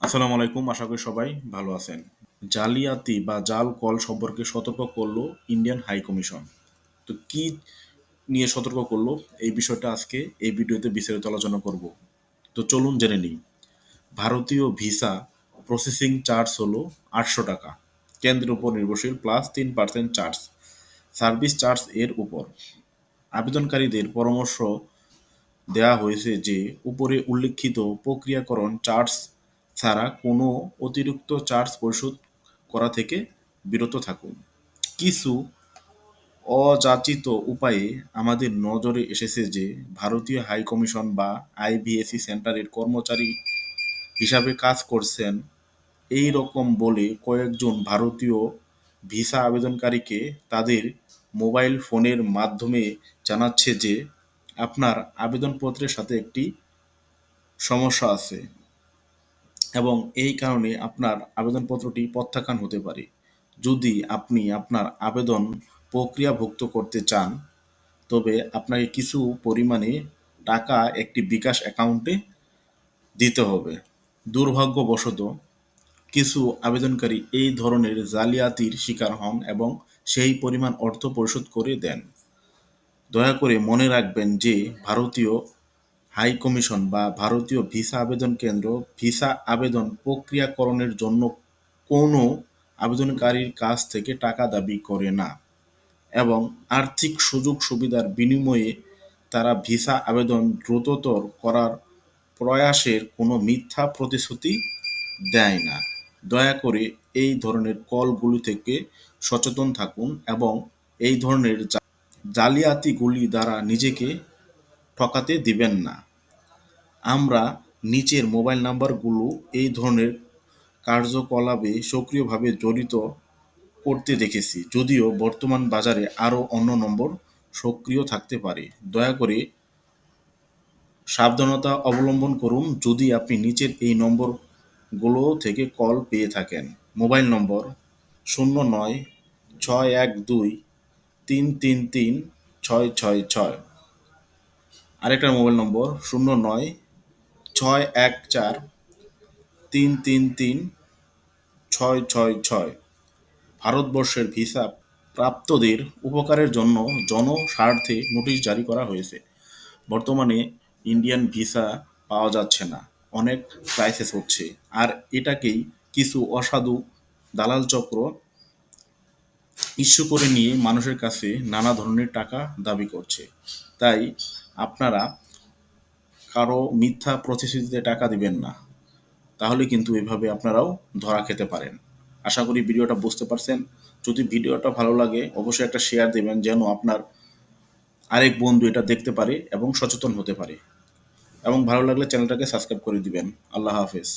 আসসালামু আলাইকুম, আশা করি সবাই ভালো আছেন। জালিয়াতি বা জাল কল সম্পর্কে সতর্ক করল ইন্ডিয়ান হাই কমিশন। তো কি নিয়ে সতর্ক করল? এই বিষয়টা আজকে এই ভিডিওতে বিস্তারিত আলোচনা করব। তো চলুন জেনে নিই। ভারতীয় ভিসা প্রসেসিং চার্জ হলো আটশো টাকা। কেন্দ্রের উপর নির্ভরশীল প্লাস তিন পার্সেন্ট চার্জ। সার্ভিস চার্জ এর উপর। আবেদনকারীদের পরামর্শ দেওয়া হয়েছে যে, উপরে উল্লেখিত প্রক্রিয়াকরণ চার্জ ছাড়া কোনো অতিরিক্ত চার্জ পরিশোধ করা থেকে বিরত থাকুন। কিছু অযাচিত উপায়ে আমাদের নজরে এসেছে যে ভারতীয় হাই কমিশন বা আইবিএসি সেন্টারের কর্মচারী হিসাবে কাজ করছেন এই রকম বলে কয়েকজন ভারতীয় ভিসা আবেদনকারীকে তাদের মোবাইল ফোনের মাধ্যমে জানাচ্ছে যে, আপনার আবেদনপত্রের সাথে একটি সমস্যা আছে। এবং এই কারণে আপনার আবেদনপত্রটি প্রত্যাখ্যান হতে পারে। যদি আপনি আপনার আবেদন প্রক্রিয়াভুক্ত করতে চান, তবে আপনাকে কিছু পরিমাণে টাকা একটি বিকাশ অ্যাকাউন্টে দিতে হবে। দুর্ভাগ্যবশত, কিছু আবেদনকারী এই ধরনের জালিয়াতির শিকার হন এবং সেই পরিমাণ অর্থ পরিশোধ করে দেন। দয়া করে মনে রাখবেন যে ভারতীয় হাই কমিশন বা ভারতীয় ভিসা আবেদন কেন্দ্র, ভিসা আবেদন প্রক্রিয়াকরণের জন্য কোনো আবেদনকারীর কাছ থেকে টাকা দাবি করে না এবং আর্থিক সুযোগ সুবিধার বিনিময়ে তারা ভিসা আবেদন দ্রুততর করার প্রয়াসের কোনো মিথ্যা প্রতিশ্রুতি দেয় না। দয়া করে এই ধরনের কলগুলি থেকে সচেতন থাকুন এবং এই ধরনের জালিয়াতিগুলি দ্বারা নিজেকে ঠকাতে দিবেন না। আমরা নিচের মোবাইল নাম্বারগুলো এই ধরনের কার্যকলাপে সক্রিয়ভাবে জড়িত করতে দেখেছি, যদিও বর্তমান বাজারে আরও অন্য নম্বর সক্রিয় থাকতে পারে। দয়া করে সাবধানতা অবলম্বন করুন যদি আপনি নিচের এই নম্বরগুলো থেকে কল পেয়ে থাকেন। মোবাইল নম্বর শূন্য নয়, ছয় এক দুই, তিন তিন তিন, ছয় ছয় ছয়। আরেকটা মোবাইল নম্বর শূন্য নয় ছয় এক চার তিন তিন তিন ছয় ছয় ছয়। ভারতবর্ষের ভিসা প্রাপ্তদের উপকারের জন্য জনস্বার্থে নোটিশ জারি করা হয়েছে। বর্তমানে ইন্ডিয়ান ভিসা পাওয়া যাচ্ছে না। অনেক ক্রাইসিস হচ্ছে। আর এটাকেই কিছু অসাধু দালাল চক্র ইস্যু করে নিয়ে মানুষের কাছে নানা ধরনের টাকা দাবি করছে। তাই আপনারা কারও মিথ্যা প্রতিশ্রুতিতে টাকা দিবেন না, তাহলে কিন্তু এভাবে আপনারাও ধরা খেতে পারেন। আশা করি ভিডিওটা বুঝতে পারছেন। যদি ভিডিওটা ভালো লাগে, অবশ্যই একটা শেয়ার দেবেন যেন আপনার আরেক বন্ধু এটা দেখতে পারে এবং সচেতন হতে পারে। এবং ভালো লাগলে চ্যানেলটাকে সাবস্ক্রাইব করে দিবেন। আল্লাহ হাফেজ।